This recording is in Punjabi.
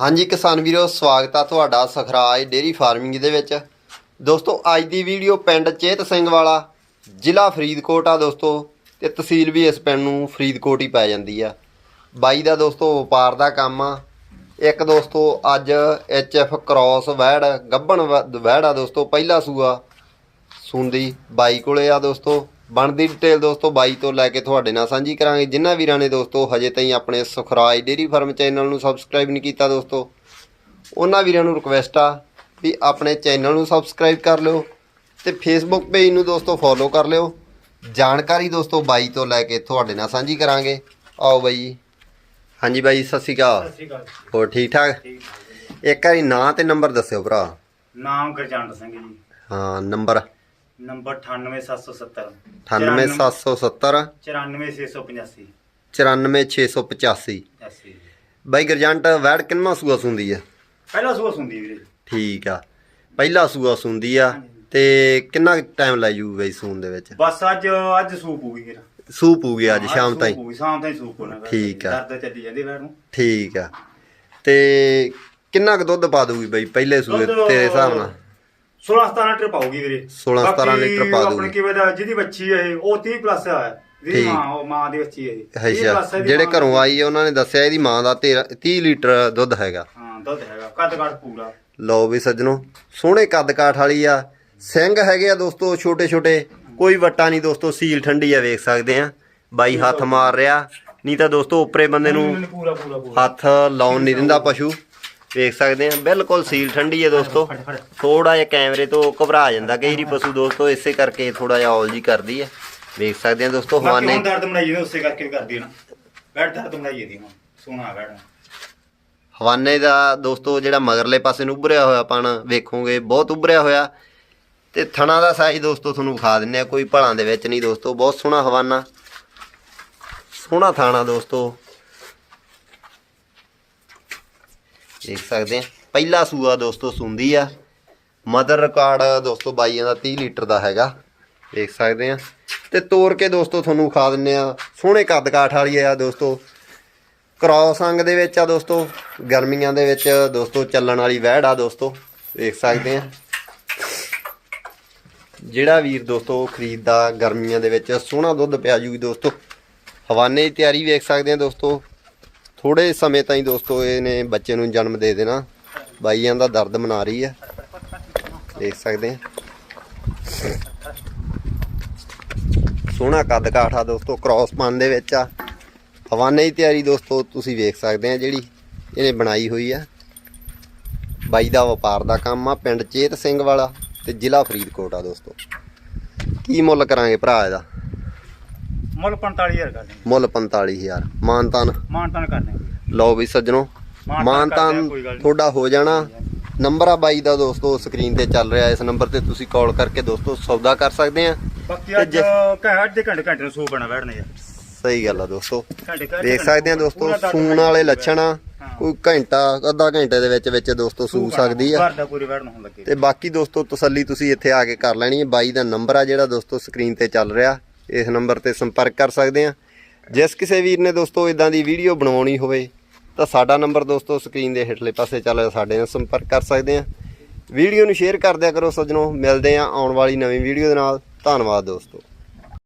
ਹਾਂਜੀ ਕਿਸਾਨ ਵੀਰੋ, ਸਵਾਗਤ ਆ ਤੁਹਾਡਾ ਸਖਰਾਜ ਡੇਰੀ ਫਾਰਮਿੰਗ ਦੇ ਵਿੱਚ। ਦੋਸਤੋ, ਅੱਜ ਦੀ ਵੀਡੀਓ ਪਿੰਡ ਚੇਤ ਸਿੰਘ ਵਾਲਾ, ਜ਼ਿਲ੍ਹਾ ਫਰੀਦਕੋਟ ਆ ਦੋਸਤੋ, ਤੇ ਤਹਿਸੀਲ ਵੀ ਇਸ ਪਿੰਡ ਨੂੰ ਫਰੀਦਕੋਟ ਹੀ ਪੈ ਜਾਂਦੀ ਆ। ਬਾਈ ਦਾ ਦੋਸਤੋ, ਵਪਾਰ ਦਾ ਕੰਮ ਆ। ਇੱਕ ਦੋਸਤੋ, ਅੱਜ ਐਫ ਕ੍ਰਾਸ ਵੈੜ ਗੱਬਣ ਵ- ਵੈੜ ਆ ਦੋਸਤੋ, ਪਹਿਲਾ ਸੂਆ। ਸੁੰਦੀ ਬਾਈ ਕੋਲੇ ਆ ਦੋਸਤੋ। ਬਣਦੀ ਡਿਟੇਲ ਦੋਸਤੋ ਬਾਈ ਤੋਂ ਲੈ ਕੇ ਤੁਹਾਡੇ ਨਾਲ ਸਾਂਝੀ ਕਰਾਂਗੇ। ਜਿਨ੍ਹਾਂ ਵੀਰਾਂ ਨੇ ਦੋਸਤੋ ਹਜੇ ਤਾਈਂ ਆਪਣੇ ਸੁਖਰਾਜ ਡੇਰੀ ਫਾਰਮ ਚੈਨਲ ਨੂੰ ਸਬਸਕ੍ਰਾਈਬ ਨਹੀਂ ਕੀਤਾ ਦੋਸਤੋ ਉਹਨਾਂ ਵੀਰਾਂ ਨੂੰ ਰਿਕਵੈਸਟ ਆ ਵੀ ਆਪਣੇ ਚੈਨਲ ਨੂੰ ਸਬਸਕ੍ਰਾਈਬ ਕਰ ਲਿਓ ਤੇ ਫੇਸਬੁੱਕ ਪੇਜ ਨੂੰ ਦੋਸਤੋ ਫੋਲੋ ਕਰ ਲਿਓ। ਜਾਣਕਾਰੀ ਦੋਸਤੋ ਬਾਈ ਤੋਂ ਲੈ ਕੇ ਤੁਹਾਡੇ ਨਾਲ ਸਾਂਝੀ ਕਰਾਂਗੇ। ਆਓ ਬਾਈ। ਹਾਂਜੀ ਬਾਈ ਸਤਿ ਸ਼੍ਰੀ ਅਕਾਲ। ਸਤਿ ਸ਼੍ਰੀ ਅਕਾਲ ਹੋਰ ਠੀਕ ਠਾਕ? ਠੀਕ ਠਾਕ। ਇੱਕ ਵਾਰੀ ਨਾਂ ਤੇ ਨੰਬਰ ਦੱਸਿਓ ਭਰਾ। ਨਾਮ ਗੁਰਜੰਟ ਸਿੰਘ ਜੀ। ਹਾਂ ਨੰਬਰ। ਨੰਬਰ 98770 98770 94685 94685 80 ਬਾਈ ਗਰਜੰਟ ਵੈੜ ਕਿੰਨਾ ਸੂਆ ਸੁੰਦੀ ਆ? ਪਹਿਲਾ ਸੂਆ ਸੁਣਦੀ ਵੀਰੇ। ਠੀਕ ਆ। ਪਹਿਲਾ ਸੂਆ ਸੁੰਦੀ ਆ ਤੇ ਕਿੰਨਾ ਟਾਈਮ ਲੱਗ ਜੂ ਬਈ ਸੂਣ ਦੇ ਵਿੱਚ? ਬਸ ਅੱਜ ਅੱਜ ਸੂਪ ਹੋ ਗਈ ਵੀਰ। ਸੂਪ ਹੋ ਗਿਆ ਅੱਜ ਸ਼ਾਮ ਤਾਈਂ। ਤਾਈਂ ਸ਼ਾਮ ਤਾਈਂ ਸੂਪ ਹੋਣਾ ਠੀਕ ਆ। ਦਰਦ ਚੱਲੀ ਜਾਂਦੀ ਵੈਰ ਨੂੰ। ਠੀਕ ਆ। ਤੇ ਕਿੰਨਾ ਕੁ ਦੁੱਧ ਪਾ ਦੂਗੀ ਬਈ ਪਹਿਲੇ ਸੂਏ ਤੇਰੇ ਹਿਸਾਬ ਨਾਲ? 16 17 ਲੀਟਰ ਪਾਉਗੀ ਵੀਰੇ। 16 17 ਬਾਕੀ ਲੀਟਰ ਪਾ ਆਪਣੀ ਦੂਗੀ। ਕਿਵੇਂ ਦਾ ਜਿਹਦੀ ਬੱਚੀ ਹੈ ਉਹ 30 ਪਲੱਸ ਹੈ ਠੀਕ। ਮਾਂ ਉਹ ਮਾਂ ਦੀ ਬੱਚੀ ਹੈ ਇਹ 30 plus ਅੱਛਾ ਜਿਹੜੇ ਘਰੋਂ ਆਈ ਆ ਉਹਨਾਂ ਨੇ ਦੱਸਿਆ ਇਹਦੀ ਮਾਂ ਦਾ 13 30 ਲੀਟਰ ਦੁੱਧ ਹੈਗਾ। ਹਾਂ ਦੁੱਧ ਹੈਗਾ ਕੱਦ ਕਾਠ ਪੂਰਾ। ਲਓ ਵੀ ਸੱਜਣੋ ਸੋਹਣੇ ਕੱਦ ਕਾਠ ਵਾਲੀ ਆ। ਸਿੰਘ ਹੈਗੇ ਆ ਦੋਸਤੋ ਛੋਟੇ ਛੋਟੇ ਕੋਈ ਵੱਟਾ ਨਹੀਂ ਦੋਸਤੋ ਸੀਲ ਠੰਡੀ ਆ ਵੇਖ ਸਕਦੇ ਆ। ਬਾਈ ਹੱਥ ਮਾਰ ਰਿਹਾ। ਨਹੀਂ ਤਾਂ ਦੋਸਤੋ ਉੱਪਰੇ ਬੰਦੇ ਨੂੰ ਹੱਥ ਲਾਉਣ ਨਹੀਂ ਦਿੰਦਾ ਪਸ਼ੂ। ਵੇਖ ਸਕਦੇ ਆ ਬਿਲਕੁਲ ਸੀਲ ਠੰਡੀ ਹੈ ਦੋਸਤੋ। ਥੋੜਾ ਜਿਹਾ ਕੈਮਰੇ ਤੋਂ ਘਬਰਾ ਜਾਂਦਾ ਕਈ ਵਾਰੀ ਪਸ਼ੂ ਦੋਸਤੋ ਇਸੇ ਕਰਕੇ ਥੋੜਾ ਜਿਹਾ ਔਲ ਜੀ ਕਰਦੀ ਹੈ। ਵੇਖ ਸਕਦੇ ਆ ਦੋਸਤੋ ਹਵਾਨੇ ਦਰਦ ਬਣਾਈ ਜਾਂਦੇ ਉਸੇ ਕਰਕੇ ਕਰਦੀ ਹੈ ਨਾ। ਬੈਠ ਦਰਦ ਬਣਾਈ ਜਾਂਦੀ ਹੁਣ ਸੋਹਣਾ ਬੈਠ ਹਵਾਨੇ ਦਾ ਦੋਸਤੋ ਜਿਹੜਾ ਮਗਰਲੇ ਪਾਸੇ ਨੂੰ ਉੱਭਰਿਆ ਹੋਇਆ ਪਣ ਵੇਖੋਗੇ ਬਹੁਤ ਉੱਭਰਿਆ ਹੋਇਆ। ਤੇ ਥਣਾ ਦਾ ਸਾਈਜ਼ ਦੋਸਤੋ ਤੁਹਾਨੂੰ ਵਿਖਾ ਦਿੰਨੇ ਆ ਕੋਈ ਭਲਾਂ ਦੇ ਵਿੱਚ ਨਹੀਂ ਦੋਸਤੋ ਬਹੁਤ ਸੋਹਣਾ ਹਵਾਨਾ ਸੋਹਣਾ ਥਾਣਾ ਦੋਸਤੋ। ਦੇਖ ਸਕਦੇ ਆ ਪਹਿਲਾ ਸੂਆ ਦੋਸਤੋ ਸੁੰਦੀ ਆ। ਮਦਰ ਰਿਕਾਰਡ ਦੋਸਤੋ ਬਾਈਆਂ ਦਾ 30 ਲੀਟਰ ਦਾ ਹੈਗਾ। ਦੇਖ ਸਕਦੇ ਆ ਤੇ ਤੋੜ ਕੇ ਦੋਸਤੋ ਤੁਹਾਨੂੰ ਖਾ ਦਿੰਨੇ ਆ। ਸੋਹਣੇ ਕੱਦ ਕਾਠ ਵਾਲੀ ਆ ਦੋਸਤੋ। ਕ੍ਰਾਸ ਅੰਗ ਦੇ ਵਿੱਚ ਆ ਦੋਸਤੋ। ਗਰਮੀਆਂ ਦੇ ਵਿੱਚ ਦੋਸਤੋ ਚੱਲਣ ਵਾਲੀ ਵਹਿੜ ਆ ਦੋਸਤੋ। ਦੇਖ ਸਕਦੇ ਆ ਜਿਹੜਾ ਵੀਰ ਦੋਸਤੋ ਖਰੀਦਦਾ ਗਰਮੀਆਂ ਦੇ ਵਿੱਚ। ਸੋਹਣਾ ਦੁੱਧ ਪਿਆ ਜੂਗੀ ਦੋਸਤੋ। ਹਵਾਨੇ ਦੀ ਤਿਆਰੀ ਵੇਖ ਸਕਦੇ ਆ ਦੋਸਤੋ। ਥੋੜੇ ਸਮੇਂ ਤਾਈਂ ਦੋਸਤੋ, ਇਹਨੇ ਬੱਚੇ ਨੂੰ ਜਨਮ ਦੇ ਦੇਣਾ। ਬਾਈਆਂ ਦਾ ਦਰਦ ਮਨਾ ਰਹੀ ਆ। ਦੇਖ ਸਕਦੇ ਆ। ਸੋਹਣਾ ਕੱਦ ਕਾਠਾ ਦੋਸਤੋ ਕ੍ਰਾਸ ਪਨ ਦੇ ਵਿੱਚ ਆ। ਹਵਾਨੇ ਦੀ ਤਿਆਰੀ ਦੋਸਤੋ, ਤੁਸੀਂ ਵੇਖ ਸਕਦੇ ਆ ਜਿਹੜੀ ਇਹਨੇ ਬਣਾਈ ਹੋਈ ਆ। ਬਾਈ ਦਾ ਵਪਾਰ ਦਾ ਕੰਮ ਆ, ਪਿੰਡ ਚੇਤ ਸਿੰਘ ਵਾਲਾ ਤੇ ਜ਼ਿਲ੍ਹਾ ਫਰੀਦਕੋਟ ਆ ਦੋਸਤੋ। ਕੀ ਮੁੱਲ ਕਰਾਂਗੇ ਭਰਾ ਇਹਦਾ? ਮੁੱਲ 45000 ਕਰ ਮੁੱਲ 45000 ਮਾਨਤਾਨ ਮਾਨਤਾਨ ਕਰ ਲਓ ਵੀ ਸੱਜਣੋ ਮਾਨਤਾਨ ਆ। ਤੁਹਾਡਾ ਹੋ ਜਾਣਾ। ਨੰਬਰ ਆ ਬਾਈ ਦਾ ਦੋਸਤੋ ਸਕਰੀਨ ਤੇ ਚੱਲ ਰਿਹਾ ਇਸ ਨੰਬਰ ਤੇ ਤੁਸੀਂ ਕਾਲ ਕਰਕੇ ਦੋਸਤੋ ਸੌਦਾ ਕਰ ਸਕਦੇ ਆ। ਬਾਕੀ ਅੱਜ ਘੰਟੇ ਦੇ ਘੰਟੇ ਘੰਟੇ ਨੂੰ ਬਣਾ ਬੈਠਨੇ ਯਾਰ ਸਹੀ ਗੱਲ ਆ ਦੋਸਤੋ। ਦੇਖ ਸਕਦੇ ਆ ਦੋਸਤੋ ਸੂਣ ਵਾਲੇ ਲੱਛਣ ਆ। ਕੋਈ ਘੰਟਾ ਅੱਧਾ ਘੰਟੇ ਦੇ ਵਿੱਚ ਵਿੱਚ ਦੋਸਤੋ ਸੂ ਸਕਦੀ ਆ। ਤੇ ਬਾਕੀ ਦੋਸਤੋ ਤਸੱਲੀ ਤੁਸੀਂ ਇੱਥੇ ਆ ਕੇ ਕਰ ਲੈਣੀ ਹੈ ਬਾਈ ਦਾ ਨੰਬਰ ਆ ਜਿਹੜਾ ਦੋਸਤੋ ਸਕਰੀਨ ਤੇ ਚੱਲ ਰਿਹਾ। ਇਸ ਨੰਬਰ ਤੇ ਸੰਪਰਕ ਕਰ ਸਕਦੇ ਆ ਜਿਸ ਕਿਸੇ ਵੀਰ ਨੇ ਦੋਸਤੋ ਇਦਾਂ ਦੀ ਵੀਡੀਓ ਬਣਾਉਣੀ ਹੋਵੇ, ਤਾਂ ਸਾਡਾ ਨੰਬਰ ਦੋਸਤੋ ਸਕਰੀਨ ਦੇ ਹੇਠਲੇ ਪਾਸੇ ਚੱਲ ਸਾਡੇ ਨਾਲ ਸੰਪਰਕ ਕਰ ਸਕਦੇ ਆ ਵੀਡੀਓ ਨੂੰ ਸ਼ੇਅਰ ਕਰ ਦਿਆ ਕਰੋ ਸੱਜਣੋ। ਮਿਲਦੇ ਆ ਆਉਣ ਵਾਲੀ ਨਵੀਂ ਵੀਡੀਓ ਦੇ ਨਾਲ। ਧੰਨਵਾਦ ਦੋਸਤੋ।